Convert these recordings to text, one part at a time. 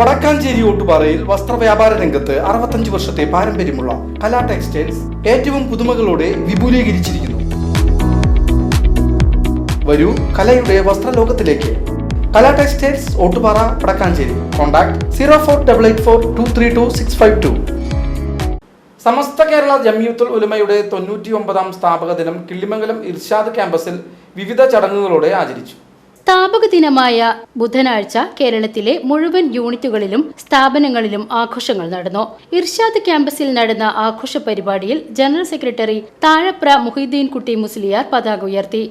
വടക്കാഞ്ചേരി ഓട്ടുപാറയിൽ വസ്ത്രവ്യാപാര രംഗത്ത് അറുപത്തഞ്ച് വർഷത്തെ പാരമ്പര്യമുള്ള കലാ ടെക്സ്റ്റൈൽസ് ഏറ്റവും പുതുമകളോടെ വിപുലീകരിച്ചിരിക്കുന്നു. വരൂ കലയുടെ വസ്ത്രലോകത്തിലേക്ക്. Kala textiles Ottupara Vadakkanchery. Contact zero four double eight four two three two six five two. Samastha Kerala Jamiyyathul ഉലമയുടെ തൊണ്ണൂറ്റി ഒമ്പതാം സ്ഥാപക ദിനം കിള്ളിമംഗലം ഇർഷാദ് ക്യാമ്പസിൽ വിവിധ ചടങ്ങുകളോടെ ആചരിച്ചു. സ്ഥാപക ദിനമായ ബുധനാഴ്ച കേരളത്തിലെ മുഴുവൻ യൂണിറ്റുകളിലും സ്ഥാപനങ്ങളിലും ആഘോഷങ്ങൾ നടന്നു. ഇർഷാദ് ക്യാമ്പസിൽ നടന്ന ആഘോഷ പരിപാടിയിൽ ജനറൽ സെക്രട്ടറി താഴപ്ര മുഹീദ്ദീൻ കുട്ടി മുസ്ലിയാർ പതാക ഉയർത്തി.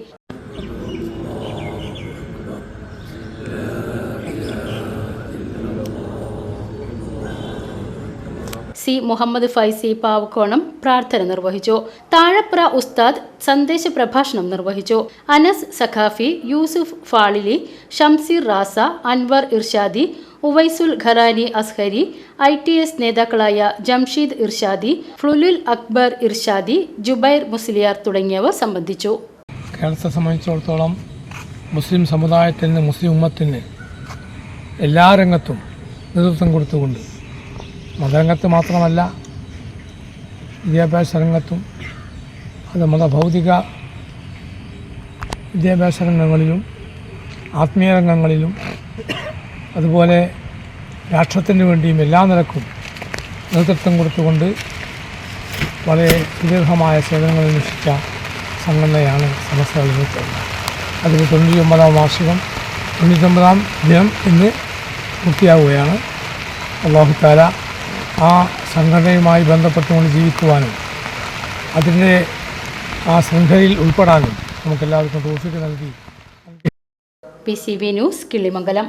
സി മുഹമ്മദ് ഫൈസി പാവക്കോണം പ്രാർത്ഥന നിർവഹിച്ചു. താഴപ്ര ഉസ്താദ് സന്ദേശ പ്രഭാഷണം നിർവഹിച്ചു. Anas Saqafi Yusuf Falili Shamseer Raza Anwar Irshadi Uvaisul Qarani Azhari I T S നേതാക്കളായ ജംഷീദ് ഇർഷാദി ഫ്ലുലുൽ അക്ബർ ഇർഷാദി ജുബൈർ മുസ്ലിയാർ തുടങ്ങിയവർ സംബന്ധിച്ചു. കേരളത്തെ സംബന്ധിച്ചിടത്തോളം മുസ്ലിം സമുദായത്തിന് മുസ്ലിം ഉമ്മത്തിന് എല്ലാ രംഗത്തും നേതൃത്വം കൊടുത്തുകൊണ്ട് മതരംഗത്ത് മാത്രമല്ല വിദ്യാഭ്യാസ രംഗത്തും അത് മതഭൗതിക വിദ്യാഭ്യാസ രംഗങ്ങളിലും ആത്മീയ രംഗങ്ങളിലും അതുപോലെ രാഷ്ട്രത്തിന് വേണ്ടിയും എല്ലാ നിലക്കും നേതൃത്വം കൊടുത്തുകൊണ്ട് വളരെ സുദീർഘമായ സേവനങ്ങൾ അനുഷ്ഠിച്ച സംഘടനയാണ് സമസ്ത വിമുക്തം അതിൽ തൊണ്ണൂറ്റി ഒമ്പതാം വാർഷികം തൊണ്ണൂറ്റൊമ്പതാം ദിനം ഇന്ന് പൂർത്തിയാവുകയാണ്. അള്ളാഹുത്താല ആ സംഘടനയുമായി ബന്ധപ്പെട്ടുകൊണ്ട് ജീവിക്കുവാനും അതിന്റെ ആ ശൃംഖലയിൽ ഉൾപ്പെടാനും നമുക്കെല്ലാവർക്കും തോഫിക്ക് നൽകി. P C B news Killimangalam.